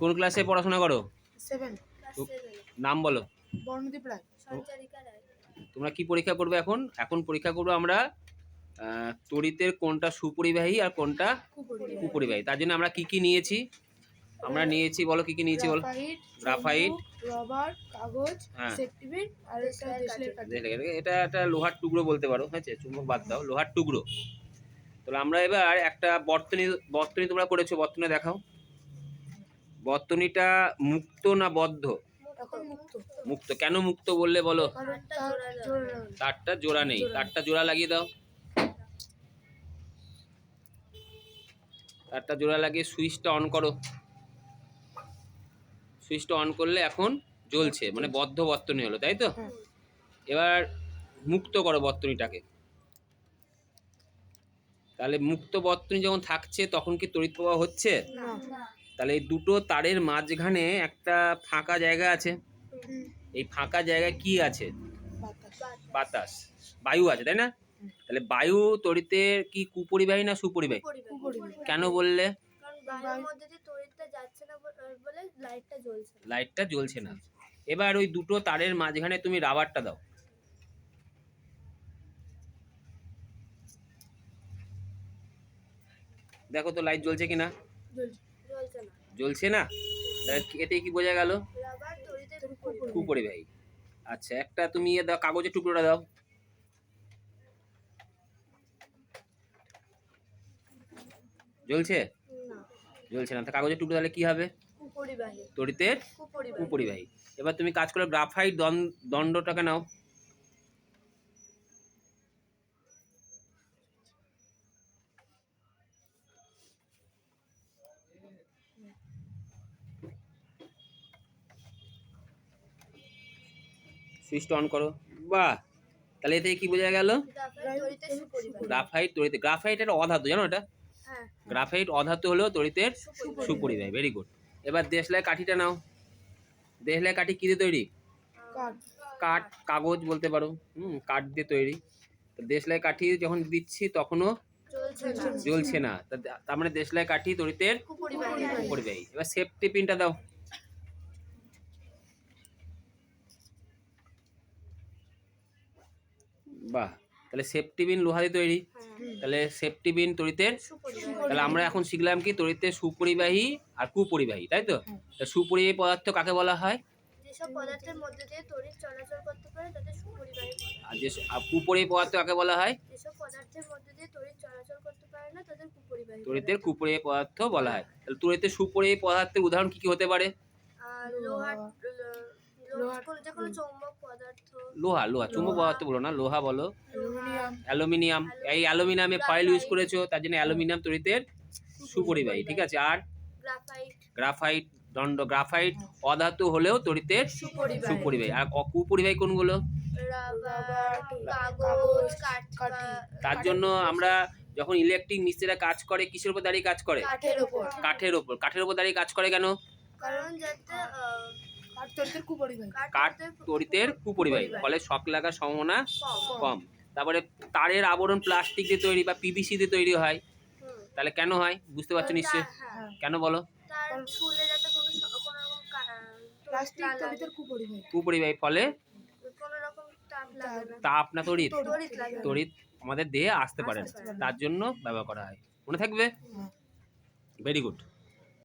কোন ক্লাসে পড়াশোনা করো? সেভেন নাম বলো। বর্ণদীপ রায়। তোমরা কি পরীক্ষা করবে এখন? এখন পরীক্ষা করব আমরা তড়িতের কোনটা সুপরিবাহী আর কোনটা কুপরি কুপরিবাহী। তার জন্য আমরা কি কি নিয়েছি? আমরা নিয়েছি বলো কি কি নিয়েছি বলো? গ্রাফাইট রবার কাগজ হ্যাঁ। এটা একটা লোহার টুকরো বলতে পারো হ্যাঁ চুম্বক বাদ দাও লোহার টুকরো। তাহলে আমরা এবার একটা বর্তনী বর্তনী তোমরা করেছ বর্তনী দেখাও। বর্তনীটা মুক্ত না বদ্ধ? মুক্ত। কেন মুক্ত বললে বলো? তারটা জোড়া নেই। তারটা জোড়া লাগিয়ে দাও। তারটা জোড়া লাগিয়ে সুইচটা অন করো। সুইচটা অন করলে এখন জ্বলছে। মানে বদ্ধ বর্তনী হলো তাই তো। এবার মুক্ত করো বর্তনীটাকে। তাহলে মুক্ত বর্তনী যখন থাকছে তখন কি তড়িৎ প্রবাহ হচ্ছে? তাহলে এই দুটো তারের মাঝখানে একটা ফাঁকা জায়গা আছে। এই ফাঁকা জায়গায় কি আছে? বাতাস। বায়ু আছে তাই না? তাহলে বায়ু তড়িতের কি কুপরিবাহী না সুপরিবাহী? কেন বললে। লাইটটা জ্বলছে না। এবার ওই দুটো তারের মাঝখানে তুমি রাবারটা দাও। দেখো তো লাইট জ্বলছে কিনা? জ্বলছে। জ্বলছে না? এতে কি বোঝা গেল? কুপরিবাহী আচ্ছা একটা তুমি ইয়ে দাও কাগজের টুকরোটা দাও। জ্বলছে? জ্বলছে না। কাগজের টুকরো তাহলে কি হবে? তড়িতের কুপরিবাহী কুপরিবাহী এবার তুমি কাজ করো গ্রাফাইট দণ্ডটাকে নাও। সুইচটা অন করো। বাহ! তাহলে এতে কি বোঝা গেল? গ্রাফাইট সুপরিবাহী তড়িতে গ্রাফাইট একটা অধাতু জানো এটা? হ্যাঁ গ্রাফাইট অধাতু হলো তড়িতের সুপরিবাহী সুপরিবাহী ভেরি গুড এবার দেশলাই কাঠিটা নাও। দেশলাই কাঠি কি দিয়ে তৈরি? কাঠ কাগজ বলতে পারো। হুম কাঠ দিয়ে তৈরি। দেশলাই কাঠি যখন দিচ্ছি তখনও জ্বলছে না। তার মানে দেশলাই কাঠি তড়িতের কুপরিবাহী পরিবাহী এবার সেফটি পিনটা দাও। বাহ তাহলে সেফটি বিন লোহা দিয়ে তৈরি। হ্যাঁ। তাহলে সেফটি বিন সুপরিবাহী। তাহলে আমরা এখন শিখলাম কি তড়িতের সুপরিবাহী আর কুপরিবাহী তাই তো? হ্যাঁ। তা সুপরিবাহী পদার্থ কাকে বলা হয়? পদার্থের মধ্যে দিয়ে তড়িৎ চলাচল করতে পারে তাদের সুপরিবাহী আর যে আর কুপরিবাহী পদার্থ কাকে বলা হয়? যেসব পদার্থের মধ্যে দিয়ে তড়িৎ চলাচল করতে পারে না তাদের কুপরিবাহী তড়িতের কুপরিবাহী পদার্থ বলা হয়। তাহলে তড়িতের সুপরিবাহী পদার্থের উদাহরণ কি কি হতে পারে? লোহা লোহা চুম্বক পদার্থ বলো না লোহা বলো। অ্যালুমিনিয়াম। অ্যালুমিনিয়াম এই অ্যালুমিনিয়ামে ফয়েল ইউজ করেছ তার জন্য অ্যালুমিনিয়াম তড়িতের সুপরিবাহী ঠিক আছে? আর গ্রাফাইট গ্রাফাইট দণ্ড গ্রাফাইট অধাতু হলেও তড়িতের সুপরিবাহী। সুপরিবাহী। আর অ- কুপরিবাহী কোনগুলো? রাবার কাগজ কাগজ, কাঠ কাঠি। তার জন্য আমরা যখন ইলেকট্রিক মিস্ত্রিরা কাজ করে কিসের উপর দাঁড়িয়ে কাজ করে? কাঠের উপর। কাঠের উপর। কাঠের উপর দাঁড়িয়ে কাজ করে কেন? কারণ যাতে কাঠ তড়িতের কুপরিবাহী। ফলে শক লাগার সম্ভাবনা কম। তারপরে তারের আবরণ প্লাস্টিক দিয়ে তৈরি বা পিভিসি দিয়ে তৈরি হয়। তাহলে কেন হয়? বুঝতে পারছ তার- হ্যাঁ, হ্যাঁ। কেন বলো? কুপরিবাহী। ফলে কোনো রকম তাপ না। তড়িৎ। তড়িৎ আমাদের দেহে আসতে পারে। তার জন্য ব্যবহার করা হয়। মনে থাকবে? হ্যাঁ। Very good